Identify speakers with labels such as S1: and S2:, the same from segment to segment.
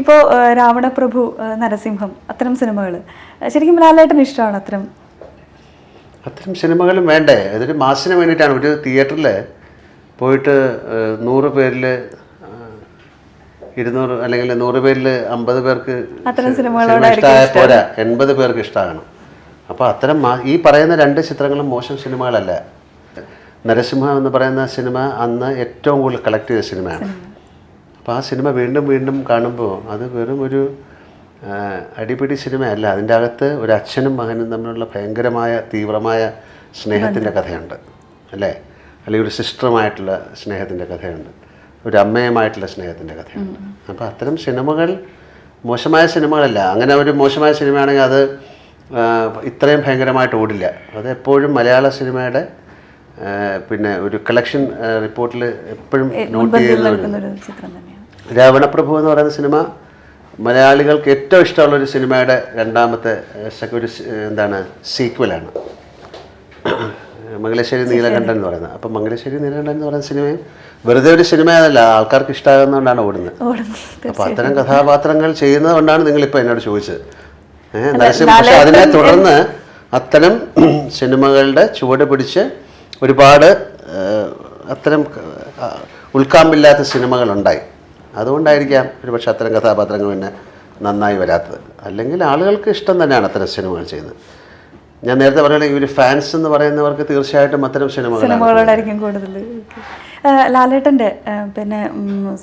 S1: ഇപ്പോൾ രാവണപ്രഭു നരസിംഹം അത്തരം സിനിമകൾ ശരിക്കും ലാലേട്ടന് ഇഷ്ടമാണ് അത്തരം.
S2: അത്തരം സിനിമകളും വേണ്ടേ? അതൊരു മാസിന് വേണ്ടിയിട്ടാണ്. ഒരു തിയേറ്ററിൽ പോയിട്ട് നൂറ് പേരിൽ ഇരുന്നൂറ് അല്ലെങ്കിൽ നൂറ് പേരിൽ അമ്പത് പേർക്ക് ഇഷ്ടമായ പോരാ. എൺപത് പേർക്ക് ഇഷ്ടമാണ് അപ്പോൾ അത്തരം ഈ പറയുന്ന രണ്ട് ചിത്രങ്ങളും മോശം സിനിമകളല്ല. നരസിംഹം എന്ന് പറയുന്ന സിനിമ അന്ന് ഏറ്റവും കൂടുതൽ കളക്ട് ചെയ്ത സിനിമയാണ്. അപ്പോൾ ആ സിനിമ വീണ്ടും വീണ്ടും കാണുമ്പോൾ അത് വെറും ഒരു അടിപിടി സിനിമയല്ല. അതിന്റെ അകത്ത് ഒരു അച്ഛനും മകനും തമ്മിലുള്ള ഭയങ്കരമായ തീവ്രമായ സ്നേഹത്തിന്റെ കഥയുണ്ട്. അല്ലേ? അല്ലെങ്കിൽ ഒരു സിസ്റ്ററുമായിട്ടുള്ള സ്നേഹത്തിന്റെ കഥയുണ്ട്. ഒരു അമ്മയുമായിട്ടുള്ള സ്നേഹത്തിന്റെ കഥയുണ്ട്. അപ്പോൾ അത്തരം സിനിമകൾ മോശമായ സിനിമകളല്ല. അങ്ങനെ ഒരു മോശമായ സിനിമയാണെങ്കിൽ അത് ഇത്രയും ഭയങ്കരമായിട്ട് ഓടില്ല. അത് എപ്പോഴും മലയാള സിനിമയുടെ പിന്നെ ഒരു കളക്ഷൻ റിപ്പോർട്ടിൽ എപ്പോഴും നോട്ട് ചെയ്യുന്ന രാവണപ്രഭു എന്ന് പറയുന്ന സിനിമ മലയാളികൾക്ക് ഏറ്റവും ഇഷ്ടമുള്ള ഒരു സിനിമയുടെ രണ്ടാമത്തെ ഒരു എന്താണ് സീക്വലാണ്. മംഗലശ്ശേരി നീലകണ്ഠൻ എന്ന് പറയുന്നത്. അപ്പം മംഗലശ്ശേരി നീലകണ്ഠൻ എന്ന് പറയുന്ന സിനിമയും വെറുതെ ഒരു സിനിമയല്ല ആൾക്കാർക്ക് ഇഷ്ടമാകുന്നതുകൊണ്ടാണ് ഓടുന്നത്.
S1: അപ്പം
S2: അപ്പോൾ അത്തരം കഥാപാത്രങ്ങൾ ചെയ്യുന്നത് കൊണ്ടാണ് നിങ്ങളിപ്പോൾ എന്നോട് ചോദിച്ചത്. ഏഹ് നരസിംഹ പക്ഷെ അതിനെ തുടർന്ന് അത്തരം സിനിമകളുടെ ചുവട് പിടിച്ച് ഒരുപാട് അത്തരം ഉൾക്കാമ്പില്ലാത്ത സിനിമകളുണ്ടായി. അതുകൊണ്ടായിരിക്കാം ഒരു പക്ഷേ അത്തരം കഥാപാത്രങ്ങൾ പിന്നെ നന്നായി വരാത്തത്. അല്ലെങ്കിൽ ആളുകൾക്ക് ഇഷ്ടം തന്നെയാണ് അത്തരം സിനിമകൾ ചെയ്യുന്നത്. ഞാൻ നേരത്തെ പറയുകയാണെങ്കിൽ ഒരു ഫാൻസ് എന്ന് പറയുന്നവർക്ക് തീർച്ചയായിട്ടും അത്തരം സിനിമകളാണ്
S1: സിനിമകളോടായിരിക്കും കൂടുതൽ. ലാലേട്ടന്റെ പിന്നെ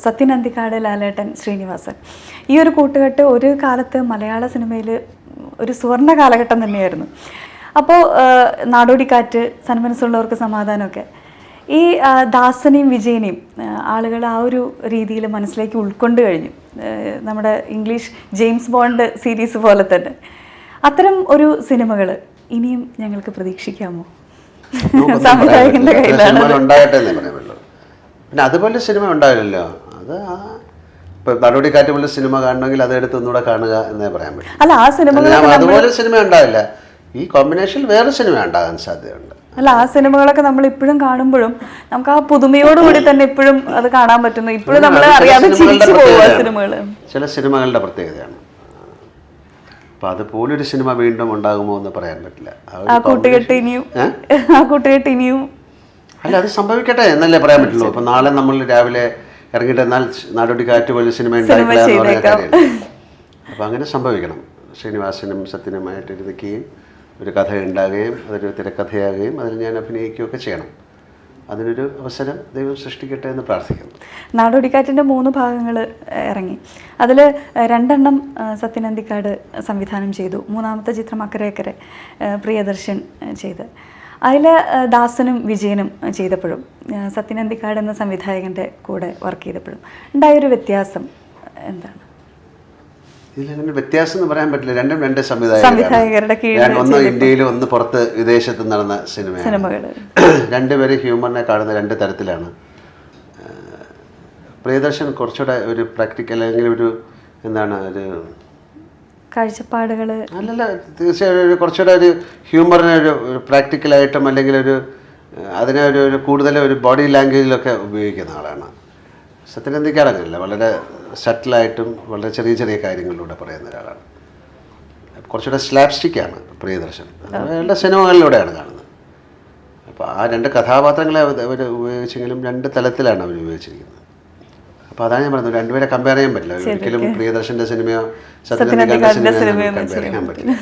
S1: സത്യൻ അന്തിക്കാട് ലാലേട്ടൻ ശ്രീനിവാസൻ. ഈ ഒരു കൂട്ടുകെട്ട് ഒരു കാലത്ത് മലയാള സിനിമയിൽ ഒരു സുവർണ കാലഘട്ടം തന്നെയായിരുന്നു. അപ്പോൾ നാടോടിക്കാറ്റ് സന്മനസ്സുള്ളവർക്ക് സമാധാനമൊക്കെ. ഈ ദാസനെയും വിജയനെയും ആളുകൾ ആ ഒരു രീതിയിൽ മനസ്സിലേക്ക് ഉൾക്കൊണ്ട് കഴിഞ്ഞു. നമ്മുടെ ഇംഗ്ലീഷ് ജെയിംസ് ബോണ്ട് സീരീസ് പോലെ തന്നെ. അത്തരം ഒരു സിനിമകൾ ഇനിയും ഞങ്ങൾക്ക് പ്രതീക്ഷിക്കാമോ? സംവിധായകന്റെ. കയ്യിലാണ്
S2: പിന്നെ അതുപോലെ സിനിമ ഉണ്ടാവില്ലല്ലോ അത് ഇപ്പം നടപടിക്കാറ്റ് പോലെ സിനിമ കാണണമെങ്കിൽ അതെടുത്ത് ഒന്നുകൂടെ കാണുക എന്നേ പറയാൻ പറ്റും.
S1: അല്ല ആ സിനിമകൾ
S2: അതുപോലെ സിനിമ ഉണ്ടാവില്ല ഈ കോമ്പിനേഷൻ വേറെ സിനിമ ഉണ്ടാകാൻ സാധ്യതയുണ്ട്.
S1: അല്ല ആ സിനിമകളൊക്കെ നമ്മൾ ഇപ്പോഴും കാണുമ്പോഴും നമുക്ക് ആ പുതുമയോടുകൂടി തന്നെ ഇപ്പോഴും അത് കാണാൻ പറ്റുന്നു. ഇപ്പോഴും നമ്മൾ അറിയാതെ ചിരിച്ചു പോകുക. സിനിമകൾ
S2: ചില സിനിമകളുടെ പ്രത്യേകതയാണ്. അപ്പൊ അതുപോലൊരു സിനിമ വീണ്ടും ഉണ്ടാകുമോ എന്ന് പറയാൻ പറ്റില്ല. ആ
S1: കൂട്ടുകെട്ട് ഇനിയും ആ കൂട്ടുകെട്ട് ഇനിയും
S2: അല്ല അത് സംഭവിക്കട്ടെ എന്നല്ലേ പറയാൻ പറ്റുള്ളൂ. അപ്പൊ നാളെ നമ്മൾ രാവിലെ ഇറങ്ങിയിട്ട് എന്നാൽ നാടോടി കാറ്റ് പോലെ സിനിമ ഉണ്ടായിട്ടില്ല എന്ന് പറയുന്ന കാര്യമില്ല? അപ്പൊ അങ്ങനെ സംഭവിക്കണം. ശ്രീനിവാസനും സത്യനുമായിട്ട് ഇരുന്നിക്കുകയും ഒരു കഥ ഉണ്ടാകുകയും അതൊരു തിരക്കഥയാകുകയും അതിൽ ഞാൻ അഭിനയിക്കുകയൊക്കെ ചെയ്യണം. അതിനൊരു അവസരം ദൈവം സൃഷ്ടിക്കട്ടെ എന്ന് പ്രാർത്ഥിക്കുന്നു.
S1: നാടോടിക്കാറ്റിന്റെ മൂന്ന് ഭാഗങ്ങൾ ഇറങ്ങി. അതിൽ രണ്ടെണ്ണം സത്യനന്ദിക്കാട് സംവിധാനം ചെയ്തു. മൂന്നാമത്തെ ചിത്രം അക്കരെ അക്കരെ പ്രിയദർശൻ ചെയ്ത്. അതിൽ ദാസനും വിജയനും ചെയ്തപ്പോഴും സത്യനന്ദിക്കാട് എന്ന സംവിധായകന്റെ കൂടെ വർക്ക് ചെയ്തപ്പോഴും ഉണ്ടായൊരു വ്യത്യാസം എന്താണ്?
S2: ഇതിലങ്ങനെ വ്യത്യാസം എന്ന് പറയാൻ പറ്റില്ല. രണ്ടും രണ്ട്
S1: സംവിധായകരുടെ
S2: ഞാൻ ഒന്ന് ഇന്ത്യയിൽ ഒന്ന് പുറത്ത് വിദേശത്ത് നടന്ന സിനിമയാണ്.
S1: സിനിമകൾ.
S2: രണ്ടുപേരും ഹ്യൂമറിനെ കാണുന്ന രണ്ട് തരത്തിലാണ്. പ്രിയദർശൻ കുറച്ചുകൂടെ ഒരു പ്രാക്ടിക്കൽ അല്ലെങ്കിൽ ഒരു എന്താണ് ഒരു
S1: കാഴ്ചപ്പാടുകൾ
S2: അല്ലല്ല തീർച്ചയായും കുറച്ചുകൂടെ ഒരു ഹ്യൂമറിനെ ഒരു പ്രാക്ടിക്കൽ പ്രാക്ടിക്കലായിട്ടും അല്ലെങ്കിൽ ഒരു അതിനെ ഒരു കൂടുതൽ ഒരു ബോഡി ലാംഗ്വേജിലൊക്കെ ഉപയോഗിക്കുന്ന ആളാണ്. സത്യനന്ദിക്കാട് അങ്ങനെയല്ല വളരെ സെറ്റിലായിട്ടും വളരെ ചെറിയ ചെറിയ കാര്യങ്ങളിലൂടെ പറയുന്ന ഒരാളാണ്. കുറച്ചുകൂടെ സ്ലാപ്സ്റ്റിക്കാണ് പ്രിയദർശൻ. അയാളുടെ സിനിമകളിലൂടെയാണ് കാണുന്നത്. അപ്പോൾ ആ രണ്ട് കഥാപാത്രങ്ങളെ അവർ ഉപയോഗിച്ചെങ്കിലും രണ്ട് തലത്തിലാണ് അവർ ഉപയോഗിച്ചിരിക്കുന്നത്. അപ്പോൾ അതാണ് ഞാൻ പറഞ്ഞത്. രണ്ടുപേരെ കമ്പയർ ചെയ്യാൻ പറ്റില്ല. ഒരിക്കലും പ്രിയദർശന്റെ സിനിമയോ
S1: സത്യനന്ദിക്കാടിന്റെ
S2: സിനിമയോ കമ്പയർ ചെയ്യാൻ പറ്റില്ല.